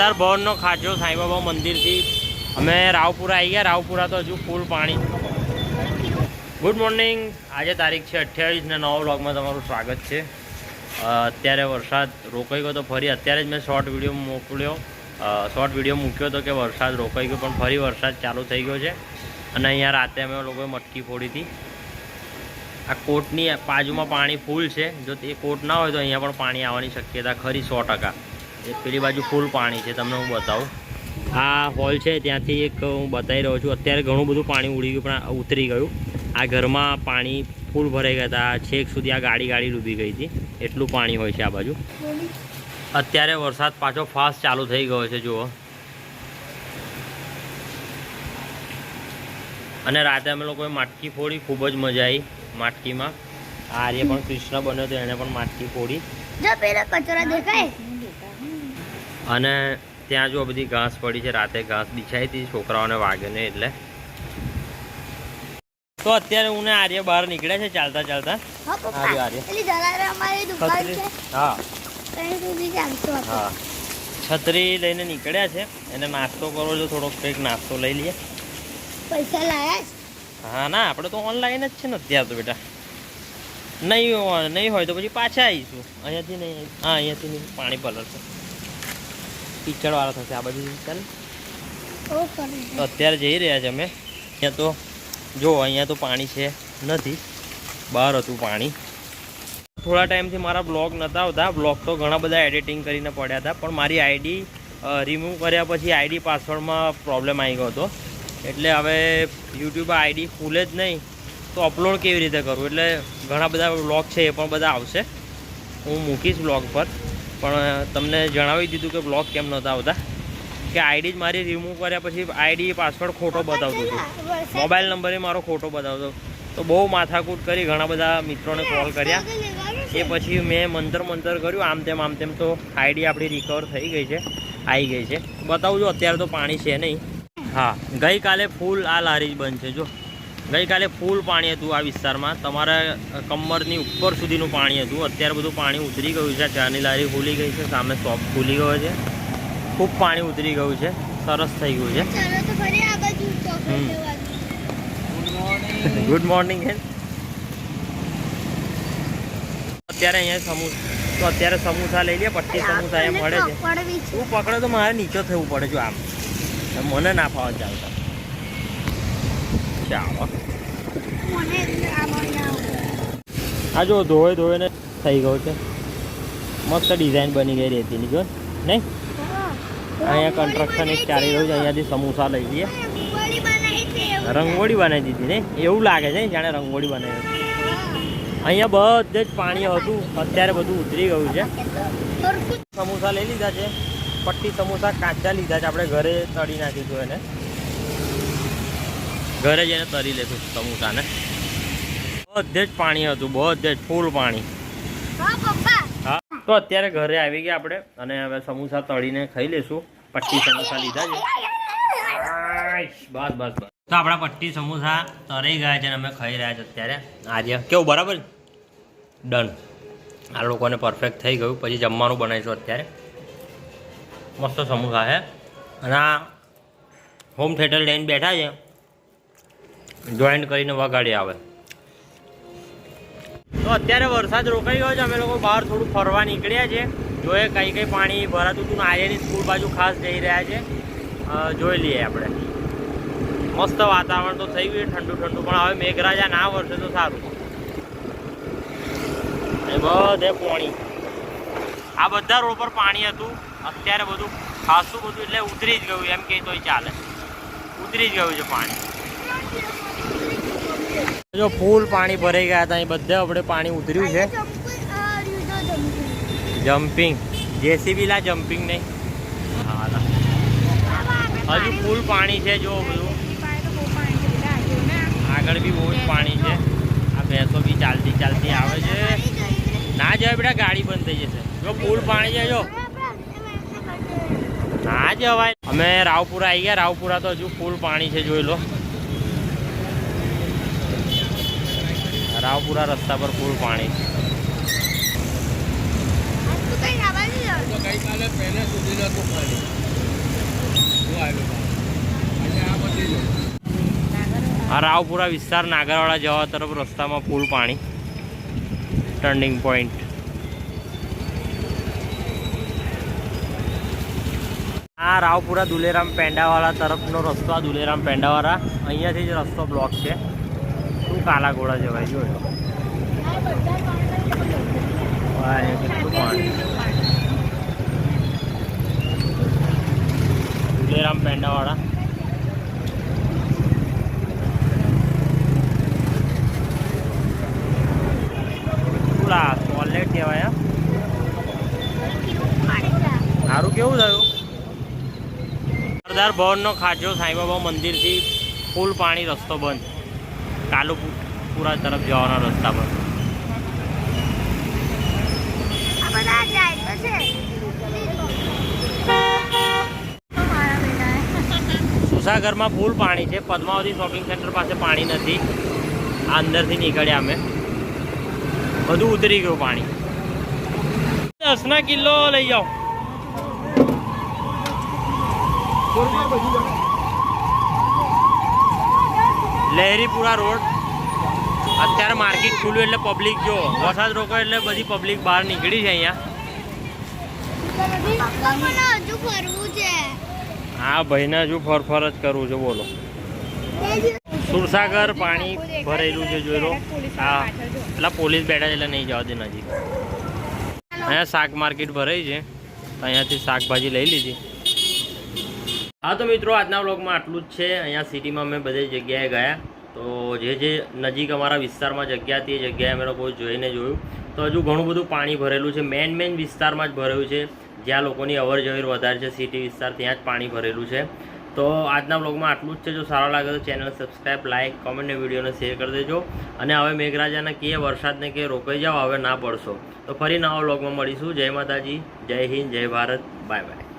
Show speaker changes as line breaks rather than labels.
સરદાર ભવનનો ખાજો સાંઈબાબા મંદિરથી. અમે રાવપુરા આવી ગયા. રાવપુરા તો હજુ ફૂલ પાણી. ગુડ મોર્નિંગ આજે તારીખ છે અઠ્યાવીસ ને નવા વ્લોગમાં તમારું સ્વાગત છે. અત્યારે વરસાદ રોકાઈ ગયો તો ફરી અત્યારે જ મેં શોર્ટ વીડિયો મોકલ્યો. શોર્ટ વીડિયો મૂક્યો હતો કે વરસાદ રોકાઈ ગયો, પણ ફરી વરસાદ ચાલુ થઈ ગયો છે. અને અહીંયા રાતે અમે લોકોએ મટકી ફોડી હતી. આ કોટની બાજુમાં પાણી ફૂલ છે. જો તે કોટ ના હોય તો અહીંયા પણ પાણી આવવાની શક્યતા ખરી સો ટકા. એ પેલી બાજુ ફૂલ પાણી છે, તમને હું બતાવું. આ હોલ છે, ત્યાંથી એક હું બતાવી રહ્યો છું. અત્યારે ઘણું બધું પાણી ઉડી ગયું, પણ ઉતરી ગયું. આ ઘરમાં પાણી ફૂલ ભરાઈ ગયા હતા. છેક સુધી આ ગાડી ગાડી ડૂબી ગઈ હતી. એટલું પાણી હોય છે આ બાજુ. અત્યારે વરસાદ પાછો ફાસ્ટ ચાલુ થઈ ગયો છે, જુઓ. અને રાતે અમે લોકોએ માટકી ફોડી, ખૂબ જ મજા આવી માટકીમાં. આર્ય પણ કૃષ્ણ બન્યો હતો એણે પણ માટકી ફોડી.
જો પેલા કચરા દેખાય.
અને ત્યાં જો બધી ઘાસ પડી છે રાતે ઘાસ બિછાઈ હતી છોકરાઓને વાગે ને એટલે. તો અત્યારે હું ને આર્ય બહાર નીકળ્યા છે ચાલતા ચાલતા. આર્ય, આર્ય. હા. હા. છત્રી લઈને નીકળ્યા છે. એને નાસ્તો કરવો છે થોડોક કંઈક નાસ્તો લઈ લઈએ.
પૈસા લાયા
હા ના આપણે તો ઓનલાઈન જ છે ને અત્યારે તો બેટા. નહીં નહીં હોય તો પછી પાછા આવીશું. અહીંયાથી નહીં હા અહીંયાથી નહીં પાણી પલળશે કીચડવાળા થશે આ બધું ચાલ? તો અત્યારે જઈ રહ્યા છે અમે. અહીંયા તો જો અહીંયા તો પાણી છે નથી. બહાર હતું પાણી. થોડા ટાઈમથી મારા બ્લોગ નહોતા આવતા. બ્લોગ તો ઘણા બધા એડિટિંગ કરીને પડ્યા હતા પણ મારી આઈડી રિમૂવ કર્યા પછી આઈડી પાસવર્ડમાં પ્રોબ્લેમ આવી ગયો હતો. એટલે હવે યુટ્યુબ આઈડી ખુલે જ નહીં તો અપલોડ કેવી રીતે કરવું એટલે ઘણા બધા બ્લોગ છે એ પણ બધા આવશે. હું મૂકીશ બ્લોગ પર. પણ તમને જણાવી દીધું કે બ્લોગ કેમ નહોતા આવતા. કે આઈડી જ મારી રિમૂવ કર્યા પછી આઈડી પાસવર્ડ ખોટો બતાવતો હતો. મોબાઈલ નંબરે મારો ખોટો બતાવતો. તો બહુ માથાકૂટ કરી ઘણા બધા મિત્રોને કોલ કર્યા. એ પછી મેં મંતર મંતર કર્યું આમ તેમ આમ તેમ તો આઈડી આપણી રિકવર થઈ ગઈ છે આવી ગઈ છે. બતાવજો અત્યારે તો પાણી છે નહીં. હા ગઈકાલે ફૂલ આ લારી જ બંધ છે જો. ગઈકાલે ફૂલ પાણી હતું આ વિસ્તારમાં. તમારા કમરની ઉપર સુધીનું પાણી હતું. અત્યારે બધું પાણી ઉતરી ગયું છે. ચાની લારી ખુલી ગઈ છે. સામે શોપ ખુલી ગયો છે. ખૂબ પાણી ઉતરી ગયું છે. સરસ થઈ ગયું છે. ગુડ મોર્નિંગ બેન અત્યારે અહીંયા સમોસા તો અત્યારે સમોસા લઈ લે. પટ્ટી સમોસા એ મળે છે. હું પકડે તો મારે નીચો થવું પડે જો આમ. મને ના ફાવે ચાલતા.
ના આવે.
આ જો ધોવે ધોઈને થઈ ગયું છે. મસ્ત ડિઝાઇન બની ગઈ રેતીની જો. નહીં? અહીંયા કન્સ્ટ્રક્શન એક ચાલી રહ્યું છે. અહીંયાથી સમોસા લઈ લઈએ.
રંગોળી બનાવી છે એવું.
રંગોળી બનાવી દીધી ને એવું લાગે છે જાણે રંગોળી બનાવી અહીંયા બધે જ પાણી હતું. અત્યારે બધું ઉતરી ગયું છે. સમોસા લઈ લીધા છે. પટ્ટી સમોસા કાચા લીધા છે. આપણે ઘરે તળી નાખીશું એને. ઘરે જઈને તળી લેશું સમોસાને. બધે જ પાણી હતું બધે જ ફૂલ પાણી.
હા
તો અત્યારે ઘરે આવી ગયા આપણે અને હવે સમોસા તળીને ખાઈ લેશું. પટ્ટી સમોસા લીધા છે. બસ બસ બસ. તો આપણા પટ્ટી સમોસા તરાઈ ગયા છે અને અમે ખાઈ રહ્યા છે અત્યારે. આજે કેવું બરાબર ડન. આ લોકોને પરફેક્ટ થઈ ગયું. પછી જમવાનું બનાવીશું અત્યારે. મસ્ત સમોસા છે. અને આ હોમ થિયેટર લઈને બેઠા છે. જોઈન્ટ કરીને વગાડી આવે. તો અત્યારે વરસાદ રોકાઈ ગયો છે. અમે લોકો બહાર થોડું ફરવા નીકળ્યા છે. જોઈએ કઈ કઈ પાણી ભરાતું હતું આર્યની સ્કૂલ બાજુ ખાસ જઈ રહ્યા છે. જોઈ લઈએ આપણે. મસ્ત વાતાવરણ તો થઈ ગયું ઠંડુ ઠંડુ, પણ હવે મેઘરાજા ના વરસે તો સારું. એ બધે પાણી. આ બધા રોડ પર પાણી હતું. અત્યારે બધું ખાસું બધું એટલે ઉતરી જ ગયું એમ કે તોય ચાલે. ઉતરી જ ગયું છે પાણી. જો ફૂલ પાણી ભરાઈ ગયા હતા અહીં બધે આપણે પાણી ઉતર્યું છે. જમ્પિંગ. જેસીબી લા જમ્પિંગ નહીં. હજુ ફૂલ પાણી છે જો બધું. આગળ બી બહુ જ પાણી છે. આ ભેંસો બી ચાલતી ચાલતી આવે છે. ના જવાય બેટા ગાડી બંધ થઈ જશે. જો ફૂલ પાણી છે જો. ના જવાય. અમે રાવપુરા આવી ગયા. રાવપુરા તો હજુ ફૂલ પાણી છે જોઈ લો. રાવપુરા રસ્તા પર ફૂલ પાણી
આ
રાવપુરા વિસ્તાર નાગરવાડા જવા તરફ રસ્તામાં ફૂલ પાણી. ટર્નિંગ પોઈન્ટ આ રાવપુરા દુલેરામ પેંડાવાળા તરફનો રસ્તો, આ દુલેરામ પેંડાવાળા. અહીંયાથી જ રસ્તો બ્લોક છે. કાલા ઘોડા જવાય જોયો? દુલેરામ પેંડાવાળા. શું લા કહેવાય? સારું કેવું થયું? સરદાર ભવનનો ખાજો, સાંઈબાબા મંદિરથી ફૂલ પાણી રસ્તો બંધ. કાલુપુરા તરફ જવાના રસ્તા પર. સુસાગરમાં ફૂલ પાણી છે. પદ્માવતી શોપિંગ સેન્ટર પાસે પાણી નથી. અંદરથી નીકળ્યા અમે. બધું ઉતરી ગયું પાણી. દસના કિલો લઈ જાઓ. લહેરીપુરા રોડ. અત્યારે માર્કેટ ખુલ્યું એટલે પબ્લિક જો, વરસાદ રોકો એટલે બધી પબ્લિક બહાર નીકળી છે અહીંયા. હા, ભાઈને હજુ ફરફર જ કરવું છે, બોલો. સુરસાગર પાણી ભરેલું છે, જોઈ લો. હા, એટલે પોલીસ બેઠા છે એટલે નહીં જવા દે નજીક અહીંયા શાક માર્કેટ ભરાઈ છે. અહીંયાથી શાકભાજી લઈ લીધી. હા, તો મિત્રો, આજના વ્લોગમાં આટલું જ છે. અહીંયા સિટીમાં અમે બધી જગ્યાએ ગયા. તો જે જે નજીક અમારા વિસ્તારમાં જગ્યા હતી, એ જગ્યાએ અમે લોકો જોઈને જોયું. તો હજુ ઘણું બધું પાણી ભરેલું છે. મેન મેન વિસ્તારમાં જ ભરેલું છે. જ્યાં લોકોની અવર જવર વધારે છે, સિટી વિસ્તાર, ત્યાં જ પાણી ભરેલું છે. તો આજના બ્લોગમાં આટલું જ છે. જો સારો લાગે તો ચેનલ સબસ્ક્રાઈબ લાઇક, કોમેન્ટ ને વિડીયોને શેર કરી દેજો. અને હવે મેઘરાજાના કે વરસાદને કે રોકાઈ જાઓ, હવે ના પડશો. તો ફરી નવા બ્લોગમાં મળીશું. જય માતાજી, જય હિન્દ, જય ભારત. Bye bye.